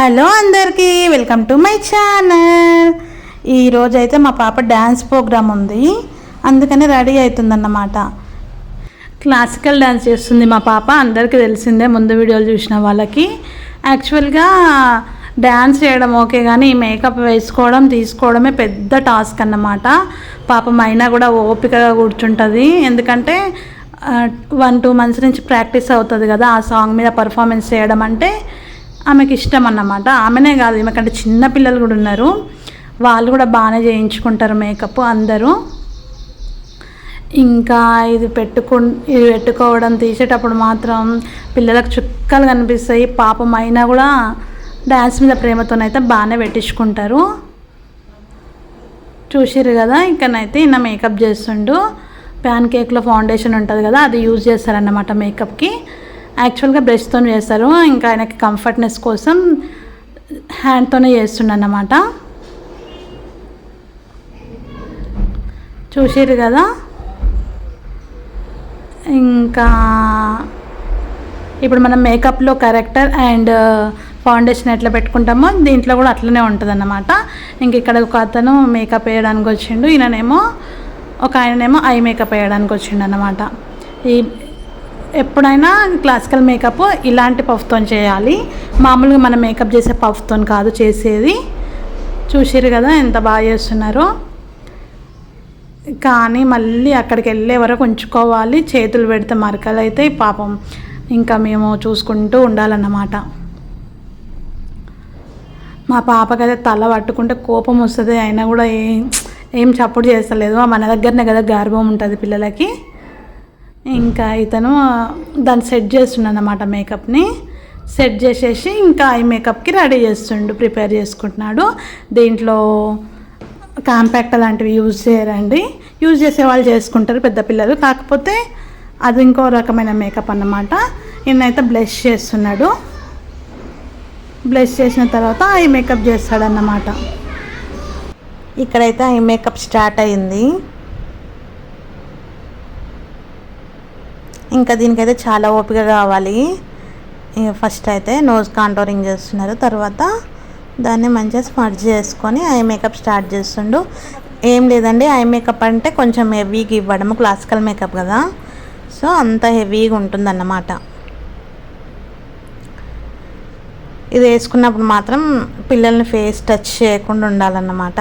Hello అందరికీ welcome to my channel. ఈరోజు అయితే మా పాప డ్యాన్స్ ప్రోగ్రామ్ ఉంది. అందుకని రెడీ అవుతుందన్నమాట క్లాసికల్ డ్యాన్స్ చేస్తుంది మా పాప అందరికీ తెలిసిందే ముందు వీడియోలు చూసిన వాళ్ళకి. యాక్చువల్గా డ్యాన్స్ చేయడం ఓకే కానీ మేకప్ వేసుకోవడం తీసుకోవడమే పెద్ద టాస్క్ అన్నమాట. పాపం అయినా కూడా ఓపికగా కూర్చుంటుంది. ఎందుకంటే వన్ టూ మంత్స్ నుంచి ప్రాక్టీస్ అవుతుంది కదా ఆ సాంగ్ మీద పర్ఫార్మెన్స్ చేయడం అంటే ఆమెకి ఇష్టం అన్నమాట ఆమెనే కాదు ఈమెకంటే చిన్న పిల్లలు కూడా ఉన్నారు. వాళ్ళు కూడా బాగానే చేయించుకుంటారు మేకప్ అందరూ. ఇంకా ఇది పెట్టుకు ఇది పెట్టుకోవడం తీసేటప్పుడు మాత్రం పిల్లలకు చుక్కలు కనిపిస్తాయి. పాపం అయినా కూడా డ్యాన్స్ మీద ప్రేమతోనైతే బాగానే పెట్టించుకుంటారు. చూసిరు కదా ఇక్కడనైతే ఈయన మేకప్ చేస్తుండు. ప్యాన్ కేక్లో ఫౌండేషన్ ఉంటుంది కదా అది యూజ్ చేస్తారన్నమాట మేకప్కి. యాక్చువల్గా బ్రష్తో చేస్తారు. ఇంకా ఆయనకి కంఫర్ట్నెస్ కోసం హ్యాండ్తోనే చేస్తుండన్నమాట. చూసారు కదా? ఇంకా ఇప్పుడు మనం మేకప్లో క్యారెక్టర్ అండ్ ఫౌండేషన్ ఎట్లా పెట్టుకుంటామో దీంట్లో కూడా అట్లనే ఉంటుంది అన్నమాట ఇంక ఇక్కడ ఒక అతను మేకప్ వేయడానికి వచ్చిండు. ఈయననేమో ఒక ఆయననేమో ఐ మేకప్ వేయడానికి వచ్చిండు అన్నమాట ఈ ఎప్పుడైనా క్లాసికల్ మేకప్ ఇలాంటి పఫ్తో చేయాలి. మామూలుగా మనం మేకప్ చేసే పఫ్తో కాదు చేసేది. చూసిరు కదా ఎంత బాగా చేస్తున్నారో. కానీ మళ్ళీ అక్కడికి వెళ్ళే వరకు ఉంచుకోవాలి. చేతులు పెడితే మరకలు అయితే పాపం. ఇంకా మేము చూసుకుంటూ ఉండాలన్నమాట. మా పాపకైతే తల పట్టుకుంటే కోపం వస్తుంది. అయినా కూడా ఏం ఏం చప్పుడు చేస్తలేదు. మన దగ్గరనే కదా గర్భం ఉంటుంది పిల్లలకి. ఇంకా ఇతను దాన్ని సెట్ చేస్తుండ అన్నమాట మేకప్ని సెట్ చేసేసి ఇంకా ఈ మేకప్కి రెడీ చేస్తుండు ప్రిపేర్ చేసుకుంటున్నాడు. దీంట్లో కాంపాక్ట్ లాంటివి యూజ్ చేయరండి. యూజ్ చేసే వాళ్ళు చేసుకుంటారు పెద్ద పిల్లలు. కాకపోతే అది ఇంకో రకమైన మేకప్ అన్నమాట. ఈయనైతే బ్లష్ చేస్తున్నాడు. బ్లష్ చేసిన తర్వాత ఐ మేకప్ చేస్తాడన్నమాట. ఇక్కడైతే ఐ మేకప్ స్టార్ట్ అయింది. ఇంకా దీనికైతే చాలా ఓపిక కావాలి. ఫస్ట్ అయితే నోజ్ కాంటోరింగ్ చేస్తున్నారు. తర్వాత దాన్ని మంచిగా స్మర్జ్ చేసుకొని ఐ మేకప్ స్టార్ట్ చేస్తుండు. ఏం లేదండి ఐ మేకప్ అంటే కొంచెం హెవీగా ఇవ్వడము క్లాసికల్ మేకప్ కదా. సో అంత హెవీగా ఉంటుందన్నమాట. ఇది వేసుకున్నప్పుడు మాత్రం పిల్లల్ని ఫేస్ టచ్ చేయకుండా ఉండాలన్నమాట.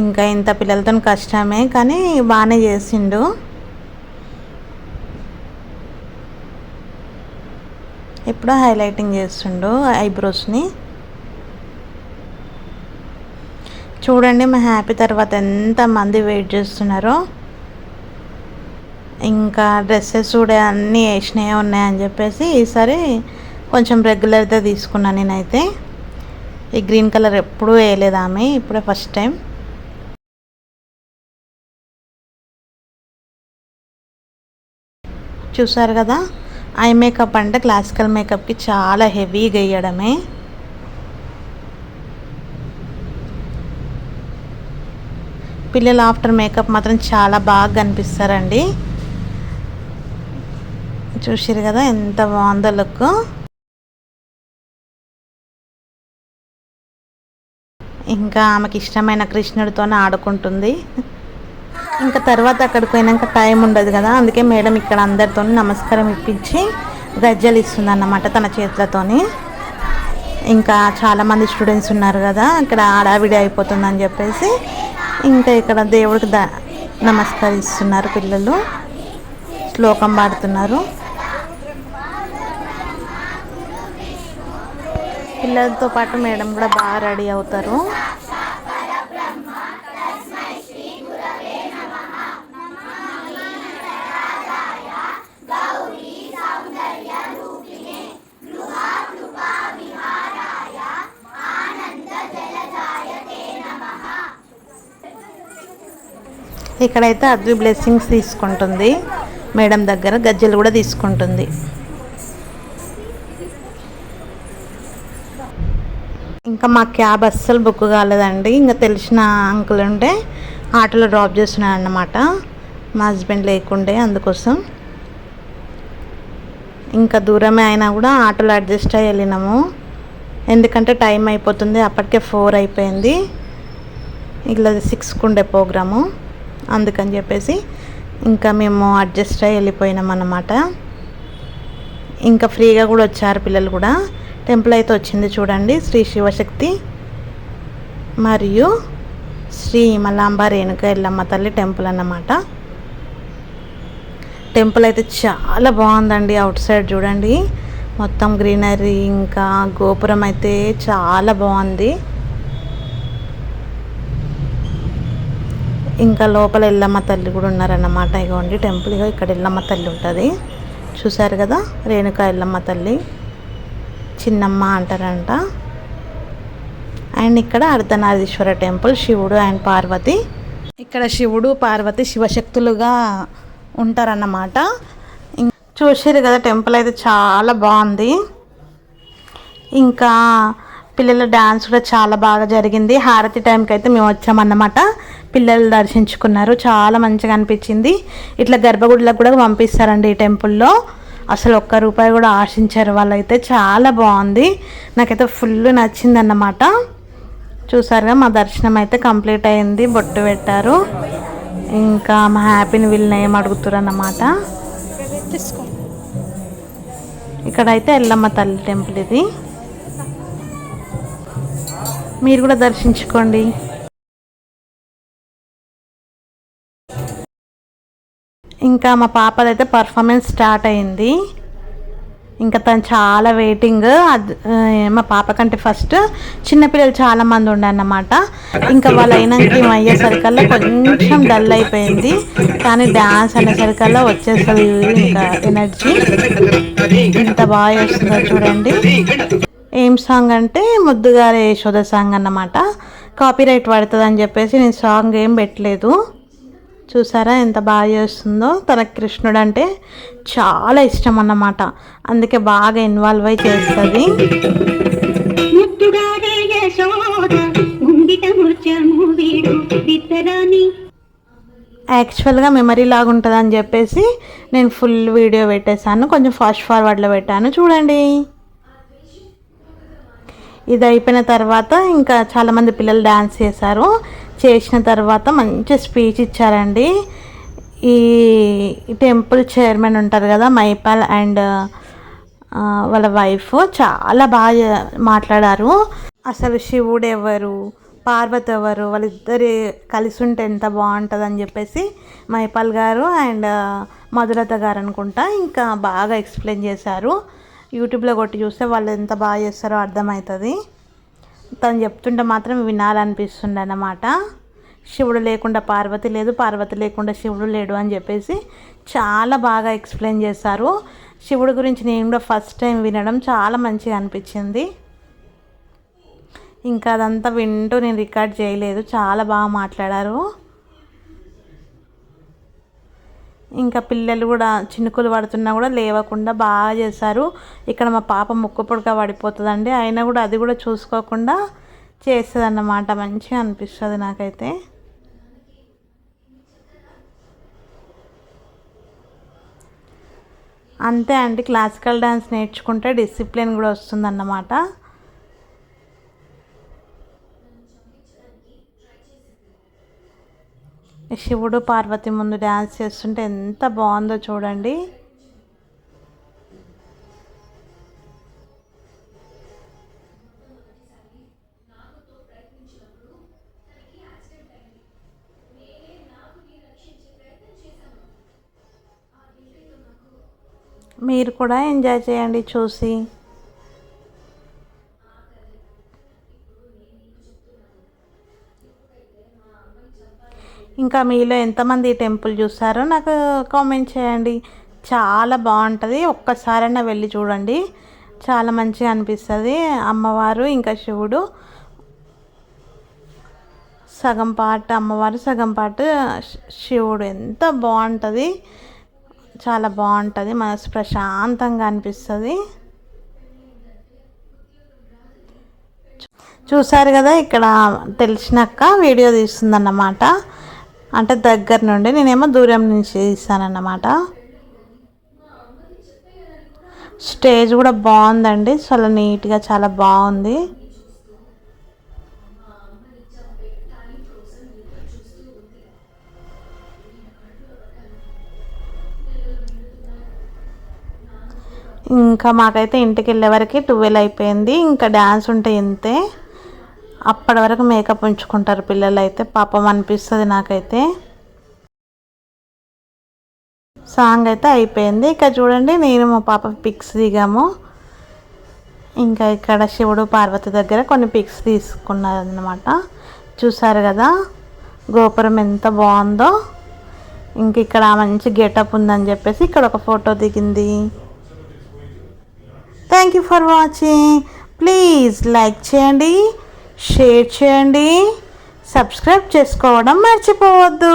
ఇంకా ఇంత పిల్లలతో కష్టమే కానీ బాగానే చేసిండు. ఎప్పుడో హైలైటింగ్ చేస్తుండు ఐబ్రోస్ని. చూడండి మా హ్యాపీ తర్వాత ఎంతమంది వెయిట్ చేస్తున్నారో. ఇంకా డ్రెస్సెస్ కూడా అన్నీ వేసినాయి ఉన్నాయని చెప్పేసి ఈసారి కొంచెం రెగ్యులర్గా తీసుకున్నాను నేనైతే. ఈ గ్రీన్ కలర్ ఎప్పుడూ వేయలేదు ఆమె ఇప్పుడే ఫస్ట్ టైం చూసారు కదా? ఐ మేకప్ అంటే క్లాసికల్ మేకప్కి చాలా హెవీగా వేయడమే పిల్లలు ఆఫ్టర్ మేకప్ మాత్రం చాలా బాగా కనిపిస్తారండి. చూసారు కదా ఎంత బాగుందో లుక్. ఇంకా ఆమెకి ఇష్టమైన కృష్ణుడితోనే ఆడుకుంటుంది. ఇంకా తర్వాత అక్కడికి పోయినాక టైం ఉండదు కదా. అందుకే మేడం ఇక్కడ అందరితో నమస్కారం ఇప్పించి గజ్జలు ఇస్తుంది అన్నమాట తన చేతులతోని. ఇంకా చాలామంది స్టూడెంట్స్ ఉన్నారు కదా ఇక్కడ ఆడావిడి అయిపోతుందని చెప్పేసి ఇంకా ఇక్కడ దేవుడికి ద నమస్కరిస్తున్నారు పిల్లలు. శ్లోకం పాడుతున్నారు. పిల్లలతో పాటు మేడం కూడా బాగా రెడీ అవుతారు. ఇక్కడైతే అద్వి బ్లెస్సింగ్స్ తీసుకుంటుంది. మేడం దగ్గర గజ్జలు కూడా తీసుకుంటుంది. ఇంకా మా క్యాబ్ అస్సలు బుక్ కాలేదండి. ఇంకా తెలిసిన అంకుల్ ఉంటే ఆటోలో డ్రాప్ చేస్తున్నాడన్నమాట మా హస్బెండ్ లేకుండే అందుకోసం. ఇంకా దూరమే అయినా కూడా ఆటోలో అడ్జస్ట్ అయ్యి వెళ్ళినాము. ఎందుకంటే టైం అయిపోతుంది. అప్పటికే ఫోర్ అయిపోయింది. ఇలా సిక్స్కి ఉండే ప్రోగ్రాము. అందుకని చెప్పేసి ఇంకా మేము అడ్జస్ట్ అయ్యి వెళ్ళిపోయినాం అన్నమాట. ఇంకా ఫ్రీగా కూడా వచ్చారు పిల్లలు కూడా. టెంపుల్ అయితే వచ్చింది చూడండి శ్రీ శివశక్తి మరియు శ్రీ మలాంబ రేణుక ఎల్లమ్మ తల్లి టెంపుల్ అన్నమాట. టెంపుల్ అయితే చాలా బాగుందండి అవుట్ సైడ్ చూడండి. మొత్తం గ్రీనరీ ఇంకా గోపురం అయితే చాలా బాగుంది. ఇంకా లోపల ఎల్లమ్మ తల్లి కూడా ఉన్నారన్నమాట. ఇగోండి టెంపుల్ ఇగో ఇక్కడ ఎల్లమ్మ తల్లి ఉంటుంది. చూసారు కదా రేణుక ఎల్లమ్మ తల్లి. చిన్నమ్మ అంటారంట. అండ్ ఇక్కడ అర్ధనారీశ్వర టెంపుల్ శివుడు అండ్ పార్వతి. ఇక్కడ శివుడు పార్వతి శివశక్తులుగా ఉంటారన్నమాట. చూసారు కదా టెంపుల్ అయితే చాలా బాగుంది. ఇంకా పిల్లల డ్యాన్స్ కూడా చాలా బాగా జరిగింది. హారతి టైంకి అయితే మేము వచ్చామన్నమాట. పిల్లలు దర్శించుకున్నారు. చాలా మంచిగా అనిపించింది. ఇట్లా గర్భగుడిలకు కూడా పంపిస్తారండి ఈ టెంపుల్లో. అసలు ఒక్క రూపాయి కూడా ఆశించారు వాళ్ళైతే. చాలా బాగుంది. నాకైతే ఫుల్ నచ్చిందన్నమాట. చూసారుగా మా దర్శనం అయితే కంప్లీట్ అయింది. బొట్టు పెట్టారు. ఇంకా మా హ్యాపీని వీళ్ళని ఏం అడుగుతారు అన్నమాట ఇక్కడైతే ఎల్లమ్మ తల్లి టెంపుల్ ఇది. మీరు కూడా దర్శించుకోండి. ఇంకా మా పాపదైతే పర్ఫార్మెన్స్ స్టార్ట్ అయింది. ఇంకా తను చాలా వెయిటింగ్ మా పాప కంటే ఫస్ట్ చిన్నపిల్లలు చాలా మంది ఉండన్నమాట ఇంకా వాళ్ళు అయినాక ఈమె అయ్యేసరికల్లా కొంచెం డల్ అయిపోయింది. కానీ డ్యాన్స్ అనేసరికల్లా వచ్చేస్తుంది ఇంకా ఎనర్జీ ఇంత బాగా వస్తుందో చూడండి. ఏం సాంగ్ అంటే ముద్దుగారే యశోద సాంగ్ అన్నమాట. కాపీరైట్ పడుతుంది అని చెప్పేసి నేను సాంగ్ ఏం పెట్టలేదు. చూసారా ఎంత బాగా చేస్తుందో? తనకి కృష్ణుడు అంటే చాలా ఇష్టం అన్నమాట. అందుకే బాగా ఇన్వాల్వ్ అయి చేస్తుంది. యాక్చువల్గా మెమరీ లాగా ఉంటుంది అని చెప్పేసి నేను ఫుల్ వీడియో పెట్టేశాను. కొంచెం ఫాస్ట్ ఫార్వర్డ్లో పెట్టాను. చూడండి. ఇది అయిపోయిన తర్వాత ఇంకా చాలామంది పిల్లలు డ్యాన్స్ చేశారు. చేసిన తర్వాత మంచి స్పీచ్ ఇచ్చారండి. ఈ టెంపుల్ చైర్మన్ ఉంటారు కదా మైపాల్ అండ్ వాళ్ళ వైఫ్ చాలా బాగా మాట్లాడారు. అసలు శివుడు ఎవరు పార్వతి ఎవరు వాళ్ళిద్దరు కలిసి ఉంటే ఎంత బాగుంటుంది అని చెప్పేసి మైపాల్ గారు అండ్ మధురత గారు అనుకుంటా ఇంకా బాగా ఎక్స్ప్లెయిన్ చేశారు. యూట్యూబ్లో కొట్టి చూస్తే వాళ్ళు ఎంత బాగా చేస్తారో అర్థమవుతుంది. తను చెప్తుంటే మాత్రం వినాలనిపిస్తుంది అన్నమాట శివుడు లేకుండా పార్వతి లేదు పార్వతి లేకుండా శివుడు లేడు అని చెప్పేసి చాలా బాగా ఎక్స్ప్లెయిన్ చేశారు. శివుడు గురించి నేను కూడా ఫస్ట్ టైం వినడం చాలా మంచిగా అనిపించింది. ఇంకా అదంతా వింటూ నేను రికార్డ్ చేయలేదు చాలా బాగా మాట్లాడారు. ఇంకా పిల్లలు కూడా చినుకులు పడుతున్నా కూడా లేవకుండా బాగా చేశారు. ఇక్కడ మా పాప ముక్కు పొడక పడిపోతుందండి. అయినా కూడా అది కూడా చూసుకోకుండా చేస్తుంది అన్నమాట మంచిగా అనిపిస్తుంది నాకైతే. అంతే అండి క్లాసికల్ డ్యాన్స్ నేర్చుకుంటే డిసిప్లిన్ కూడా వస్తుందన్నమాట. శివుడు పార్వతి ముందు డ్యాన్స్ చేస్తుంటే ఎంత బాగుందో చూడండి. మీరు కూడా ఎంజాయ్ చేయండి చూసి. ఇంకా మీలో ఎంతమంది ఈ టెంపుల్ చూసారో నాకు కామెంట్ చేయండి. చాలా బాగుంటుంది. ఒక్కసారైనా వెళ్ళి చూడండి. చాలా మంచిగా అనిపిస్తుంది. అమ్మవారు ఇంకా శివుడు. సగం పాట అమ్మవారు సగం పాట శివుడు. ఎంత బాగుంటుంది. చాలా బాగుంటుంది. మనసు ప్రశాంతంగా అనిపిస్తుంది. చూసారు కదా ఇక్కడ తెలిసినాక వీడియో తీస్తుందన్నమాట. అంటే దగ్గర నుండి నేనేమో దూరం నుంచి తీస్తానన్నమాట స్టేజ్ కూడా బాగుందండి. చాలా నీట్గా చాలా బాగుంది. ఇంకా మాకైతే ఇంటికి వెళ్ళే వరకు ట్వెల్వ్ అయిపోయింది. ఇంకా డ్యాన్స్ ఉంటే ఇంతే. అప్పటి వరకు మేకప్ ఉంచుకుంటారు పిల్లలు అయితే పాపం అనిపిస్తుంది నాకైతే. సాంగ్ అయితే అయిపోయింది. ఇక చూడండి నేను మా పాప పిక్స్ దిగాము. ఇంకా ఇక్కడ శివుడు పార్వతి దగ్గర కొన్ని పిక్స్ తీసుకున్నారనమాట చూసారు కదా గోపురం ఎంత బాగుందో. ఇంక ఇక్కడ మంచి గెటప్ ఉందని చెప్పేసి ఇక్కడ ఒక ఫోటో దిగింది. Thank you for watching please like చేయండి. షేర్ చేయండి. సబ్స్క్రైబ్ చేసుకోవడం మర్చిపోవద్దు.